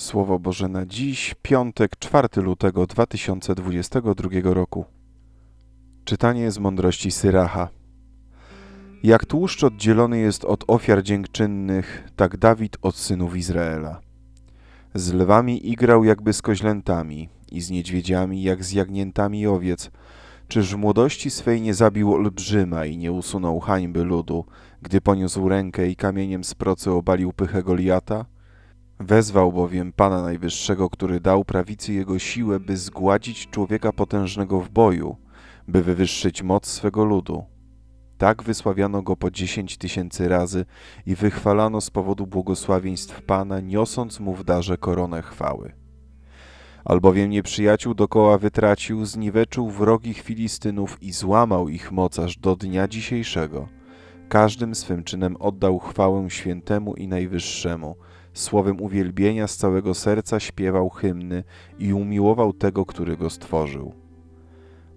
Słowo Boże na dziś, piątek, 4 lutego 2022 roku. Czytanie z mądrości Syracha. Jak tłuszcz oddzielony jest od ofiar dziękczynnych, tak Dawid od synów Izraela. Z lwami igrał jakby z koźlętami i z niedźwiedziami jak z jagniętami owiec. Czyż w młodości swej nie zabił olbrzyma i nie usunął hańby ludu, gdy poniósł rękę i kamieniem z procy obalił pychę Goliata? Wezwał bowiem Pana Najwyższego, który dał prawicy jego siłę, by zgładzić człowieka potężnego w boju, by wywyższyć moc swego ludu. Tak wysławiano go po dziesięć tysięcy razy i wychwalano z powodu błogosławieństw Pana, niosąc mu w darze koronę chwały. Albowiem nieprzyjaciół dokoła wytracił, zniweczył wrogich Filistynów i złamał ich moc aż do dnia dzisiejszego. Każdym swym czynem oddał chwałę świętemu i najwyższemu, słowem uwielbienia z całego serca śpiewał hymny i umiłował tego, który go stworzył.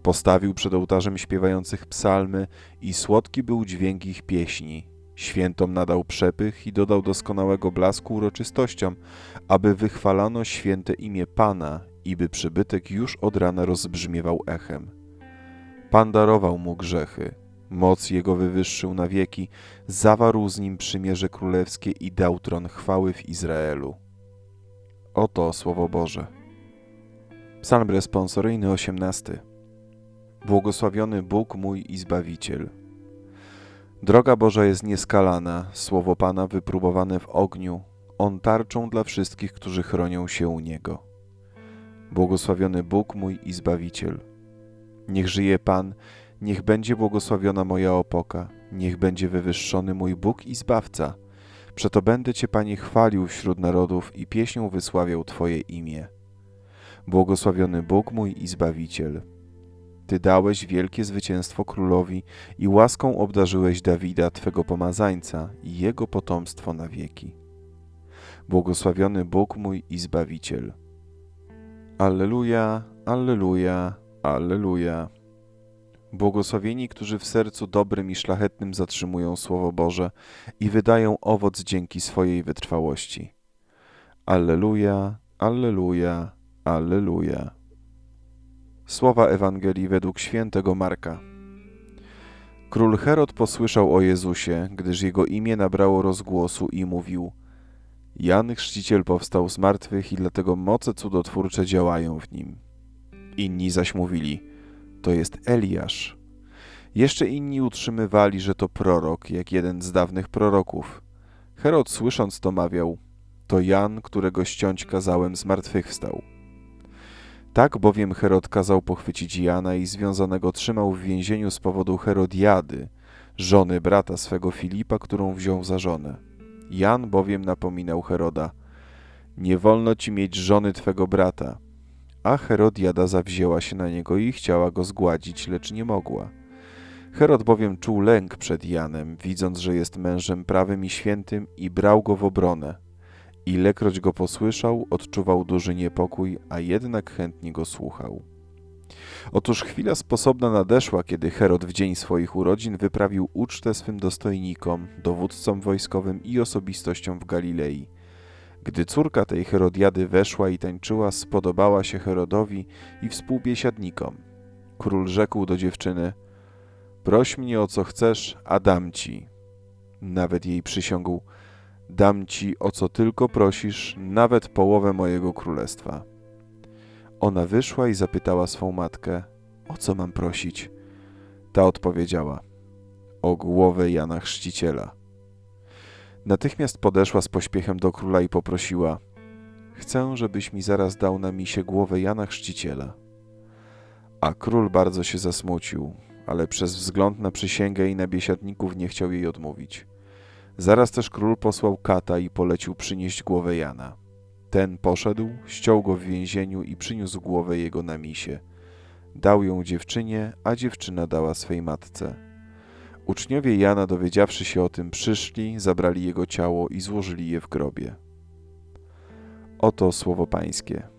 Postawił przed ołtarzem śpiewających psalmy i słodki był dźwięk ich pieśni. Świętom nadał przepych i dodał doskonałego blasku uroczystościom, aby wychwalano święte imię Pana i by przybytek już od rana rozbrzmiewał echem. Pan darował mu grzechy, moc jego wywyższył na wieki, zawarł z nim przymierze królewskie i dał tron chwały w Izraelu. Oto Słowo Boże. Psalm responsoryjny 18. Błogosławiony Bóg mój i Zbawiciel. Droga Boża jest nieskalana, słowo Pana wypróbowane w ogniu, On tarczą dla wszystkich, którzy chronią się u Niego. Błogosławiony Bóg mój i Zbawiciel. Niech żyje Pan, niech będzie błogosławiona moja opoka, niech będzie wywyższony mój Bóg i Zbawca. Przeto będę Cię, Panie, chwalił wśród narodów i pieśnią wysławiał Twoje imię. Błogosławiony Bóg mój i Zbawiciel. Ty dałeś wielkie zwycięstwo królowi i łaską obdarzyłeś Dawida, Twego pomazańca i jego potomstwo na wieki. Błogosławiony Bóg mój i Zbawiciel. Alleluja, Alleluja, Alleluja. Błogosławieni, którzy w sercu dobrym i szlachetnym zatrzymują Słowo Boże i wydają owoc dzięki swojej wytrwałości. Alleluja, Alleluja, Alleluja. Słowa Ewangelii według świętego Marka. Król Herod posłyszał o Jezusie, gdyż jego imię nabrało rozgłosu i mówił: Jan Chrzciciel powstał z martwych i dlatego moce cudotwórcze działają w nim. Inni zaś mówili: To jest Eliasz. Jeszcze inni utrzymywali, że to prorok, jak jeden z dawnych proroków. Herod słysząc to mawiał: To Jan, którego ściąć kazałem, zmartwychwstał. Tak bowiem Herod kazał pochwycić Jana i związanego trzymał w więzieniu z powodu Herodiady, żony brata swego Filipa, którą wziął za żonę. Jan bowiem napominał Heroda: Nie wolno ci mieć żony twego brata. A Herodiada zawzięła się na niego i chciała go zgładzić, lecz nie mogła. Herod bowiem czuł lęk przed Janem, widząc, że jest mężem prawym i świętym, i brał go w obronę. Ilekroć go posłyszał, odczuwał duży niepokój, a jednak chętnie go słuchał. Otóż chwila sposobna nadeszła, kiedy Herod w dzień swoich urodzin wyprawił ucztę swym dostojnikom, dowódcom wojskowym i osobistościom w Galilei. Gdy córka tej Herodiady weszła i tańczyła, spodobała się Herodowi i współbiesiadnikom. Król rzekł do dziewczyny: Proś mnie o co chcesz, a dam ci. Nawet jej przysiągł: Dam ci o co tylko prosisz, nawet połowę mojego królestwa. Ona wyszła i zapytała swą matkę: O co mam prosić? Ta odpowiedziała: O głowę Jana Chrzciciela. Natychmiast podeszła z pośpiechem do króla i poprosiła: Chcę, żebyś mi zaraz dał na misie głowę Jana Chrzciciela. A król bardzo się zasmucił, ale przez wzgląd na przysięgę i na biesiadników nie chciał jej odmówić. Zaraz też król posłał kata i polecił przynieść głowę Jana. Ten poszedł, ściął go w więzieniu i przyniósł głowę jego na misie. Dał ją dziewczynie, a dziewczyna dała swej matce. Uczniowie Jana, dowiedziawszy się o tym, przyszli, zabrali jego ciało i złożyli je w grobie. Oto słowo Pańskie.